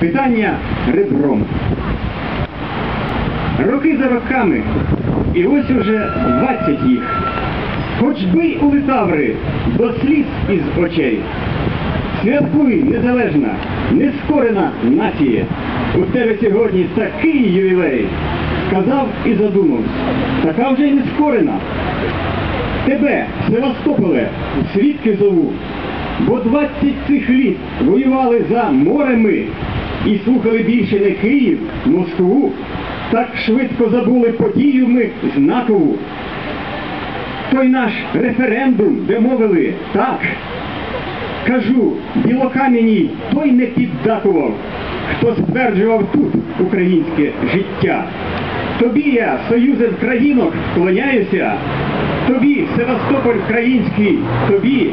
Питання ребром. Роки за роками, і ось уже 20 їх. Хоч бий у литаври до сліз із очей. Святкуй, незалежна, нескорена нація. У тебе сьогодні такий ювілей. Сказав і задумався. Така вже й нескорена. Тебе, Севастополе, свідки зову. Бо 20 цих літ воювали за мореми і слухали більше не Київ, Москву. Так швидко забули подію ми знакову. Той наш референдум, де мовили так. Кажу, білокам'яній той не піддакував, хто стверджував тут українське життя. Тобі я, союзем країнок, вклоняюся, тобі, Севастополь український, тобі.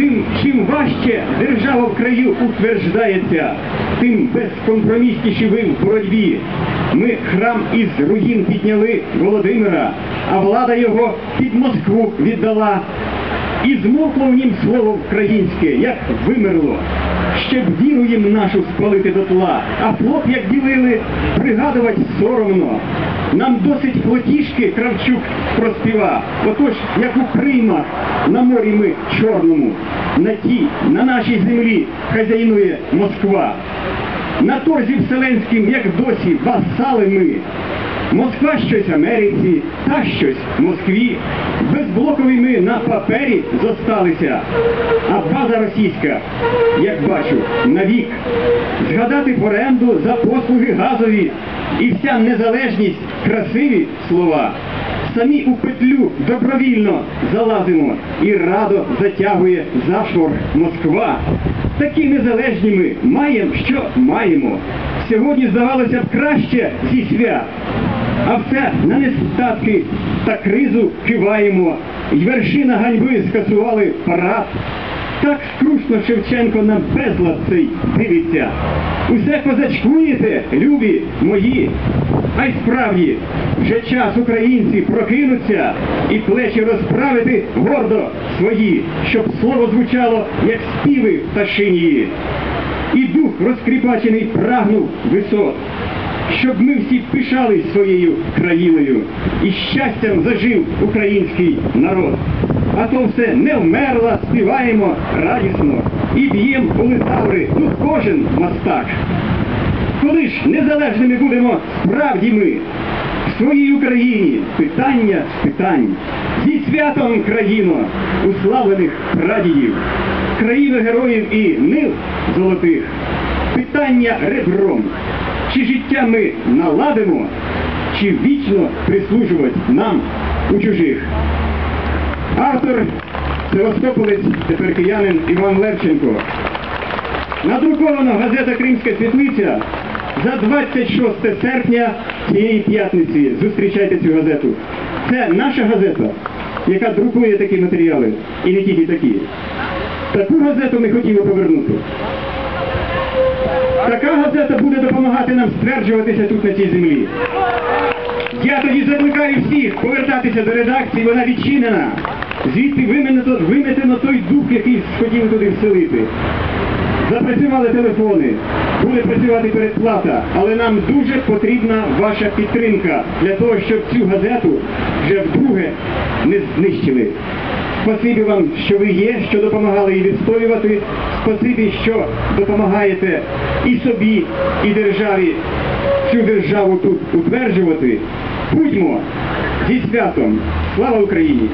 Тим, чим важче держава в краю утверждається, тим безкомпромісніші ви в боротьбі. Ми храм із руїн підняли Володимира, а влада його під Москву віддала. І змокло в нім слово українське, як вимерло. Ще б віру їм нашу спалити дотла, а плод, як ділили, пригадувати соромно. Нам досить плотішки Кравчук проспіва. Отож, як у Кримах, на морі ми чорному, на тій, на нашій землі хазяйнує Москва. На торзі Вселенським, як досі, васали ми. Москва щось Америці, та щось Москві. Безблокові ми на папері зосталися, а база російська, як бачу, навік. Згадати в оренду за послуги газові і вся незалежність красиві слова. Самі у петлю добровільно залазимо і радо затягує зашвор Москва. Такі незалежні ми маємо, що маємо. Сьогодні здавалося б краще зі свят. А все на нестатки та кризу киваємо, й вершина ганьби скасували парад. Так скрушно Шевченко на безлад цей дивиться. Усе козачкуєте, любі мої. А й справді, вже час українці прокинуться і плечі розправити гордо свої, щоб слово звучало, як співи пташинії. І дух розкріпачений прагнув висот щоб ми всі пишались своєю країною і щастям зажив український народ. А то все не вмерла, співаємо радісно і б'єм у литаври тут кожен мастак. Коли ж незалежними будемо справді ми своїй Україні питання питань. Зі святом країно уславлених прадідів, країну героїв і нив золотих, питання ребром. Чи життя ми наладимо, чи вічно прислужувати нам у чужих? Автор Севастополець, тепер киянин Іван Левченко. Надруковано газета Кримська світлиця за 26 серпня цієї п'ятниці. Зустрічайте цю газету. Це наша газета, яка друкує такі матеріали. І не тільки такі. Таку газету ми хотіли повернути. Така газета буде допомагати нам стверджуватися тут на цій землі. Я тоді закликаю всіх повертатися до редакції, вона відчинена. Звідти виметено, той дух, який хотіли туди вселити. Запрацювали телефони, буде працювати передплата, але нам дуже потрібна ваша підтримка для того, щоб цю газету вже вдруге не знищили. Спасибі вам, що ви є, що допомагали її відстоювати. Спасибі, що допомагаєте і собі, і державі цю державу тут утверджувати. Будьмо зі святом. Слава Україні!